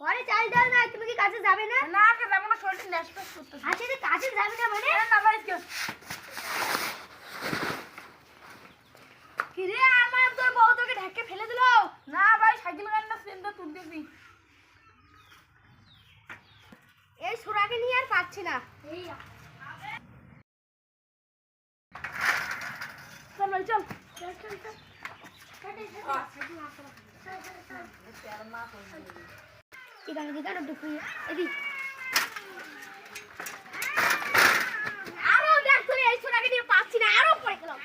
ঘরে চাল দাও না তুমি কি কাজে যাবে না? না আজকে যাব না শরীর ন্যাশপাস করতে আচ্ছা যে কাজে যাবে না মানে? না ভাই কিরে আমার তোর বউ তোকে ফেলে দিল? না ভাই সাইকেল গাড়ি না সিলিন্ডার তুলতেছি। এই সুরাকে নিয়ে আর পাচ্ছি না। এই চল চল। চল চল চল। চল চল এখানে দিকে ঢুকি এদিক আরও দেখ তুই এই সোনাকে দিয়ে পাচ্ছি না আরও পড়ে গেলাম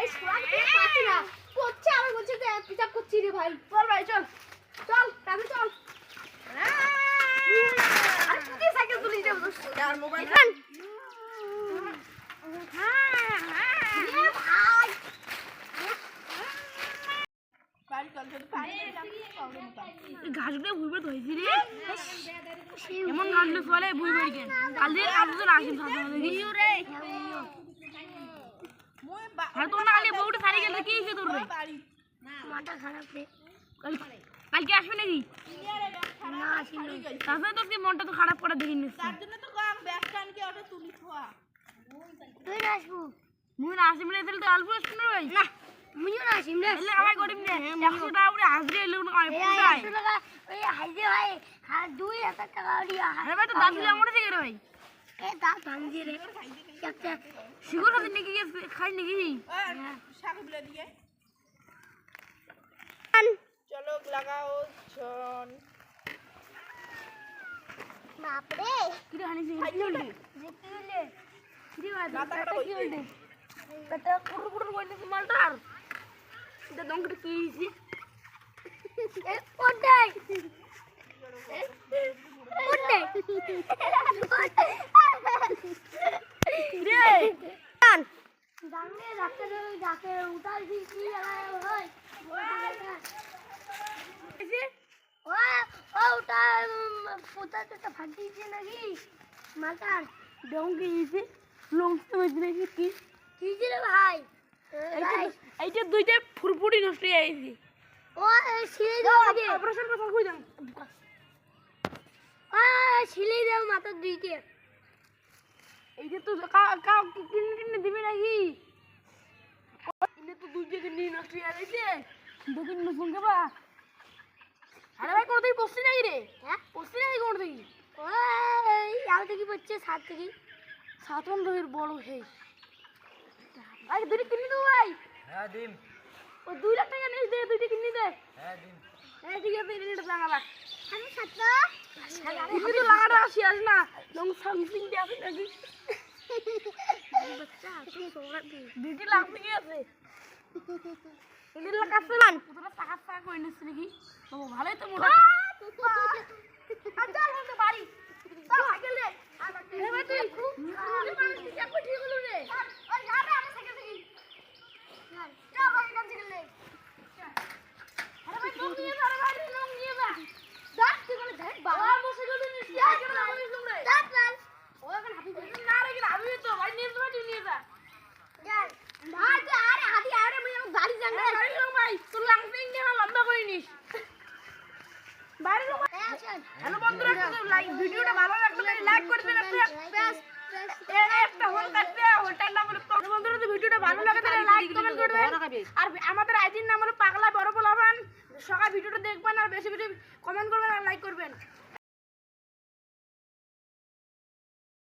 এই সোনাকে পাচ্ছি না করছে আমি বলছি পিসাব করছি রে ভাই চল ভাই চল চল তাহলে চল আরে তুই সাইকেল তুলিস রে আর মোবাইল ভাই বাড়ি চল যদি পারি ঘাসগুলো ধরেছি রে। এমন ঘাসগুলো রাখি রে। আর তোর না বউটা সারি গেলে কি হয়েছে তোর? রে মাথা খারাপ রে। কালকে আসবে নাকি? না মনটা তো খারাপ করে দেখি নিস তার জন্য তো কাম ব্যাগ টানকে ওটা তুলি খোয়া। তুই আসব। মুই না আসি মানে তাহলে তো অল্প আসবে না ভাই? না মুইও না আসিম রে এলে আমায় গরিব নে একশো টাকা করে আসবে এলে আমি এই পোষায় একশো টাকা ওই হাইজে ভাই হ্যাঁ দুই হাজার টাকা দিয়া আরে ভাই তো দাম দিলে আমার থেকে রে ভাই? এ তা ভাঙছি রে। একটা খাতে নাকি খাই নাকি? শাক বিলে দিয়ে চলো লাগাও জন বাপরে কি ভাই মাথা কি করতেছে মালটা আর কি হইছে এ কোনটাই কোনটাই রে জানলে ডাক্তার ডাক্তার উঠাল দি কি হয়? হয় ও ও ওটা পোতা তো ফাটিছে নাকি? মাথার হইছে নাকি কি? কি রে ভাই? এইটা দুইটা ফুরফুরি নষ্ট হয়ে গেছে। ও সিলে দাও আগে। অপারেশন কথা কই দাম ও সিলে দাও মাথার দুইতে এইটা তো কা কা কিনে কিনে দিবে নাকি? তো দুইটা কিনে নষ্ট হয়ে গেছে। দোকান নতুন কেবা আরে ভাই কোনদিন পড়ছি নাকি রে? হ্যাঁ? পড়ছি নাকি কোনদিন? ও আলো থেকে পড়ছে সাত থেকে। সাতন রোগের বড় সেই আরে দুইটা কিনে দেবো ভাই। হ্যাঁ দিম ও দুই লাখ টাকা নিস দে দুইটা কিনে দে। হ্যাঁ দিম ঠিক আছে এটা লাগাবা। আমি লাগাটা আসি আস না। লং সামথিং দিয়ে আসি নাকি দুইটি লাখ থেকে আছে। না? টাকা টাকা করে নাকি? তো ভালোই তো মোটা আচ্ছা আমাদের বাড়ি চল সাইকেল দে এ ভাই তুই তুই মানুষ ঠিক আছে ঠিক হলো রে ওই যাবে আমার সাইকেল থেকে চল ভাই গান সাইকেল দে আরে ভাই তুই নিয়ে যা আরে ভাই লং নিয়ে যা দাঁত তুই বলে দেখ বাবা বাবা বসে গেল নিস সাইকেল না বলিস তোমরা দাঁত লাল ও এখন হাতি না রে কি আমি তো ভাই নিয়ে যা তুই নিয়ে যা যাই ভাই তুই আরে হাতি আরে মুই আমার গাড়ি যান আরে গাড়ি লং ভাই তোর লাংপিং নিয়ে লম্বা করে নিস। বাইরে লোক হ্যালো বন্ধুরা লাইক ভিডিওটা ভালো লাগলে লাইক করে দেবেন একটা হোল কাটবে হোলটার নাম হলো তো বন্ধুরা যদি ভিডিওটা ভালো লাগে তাহলে লাইক কমেন্ট করবেন। আর আমাদের আইডির নাম হলো পাগলা বড় পোলাভান সকাল ভিডিওটা দেখবেন আর বেশি বেশি কমেন্ট করবেন আর লাইক করবেন।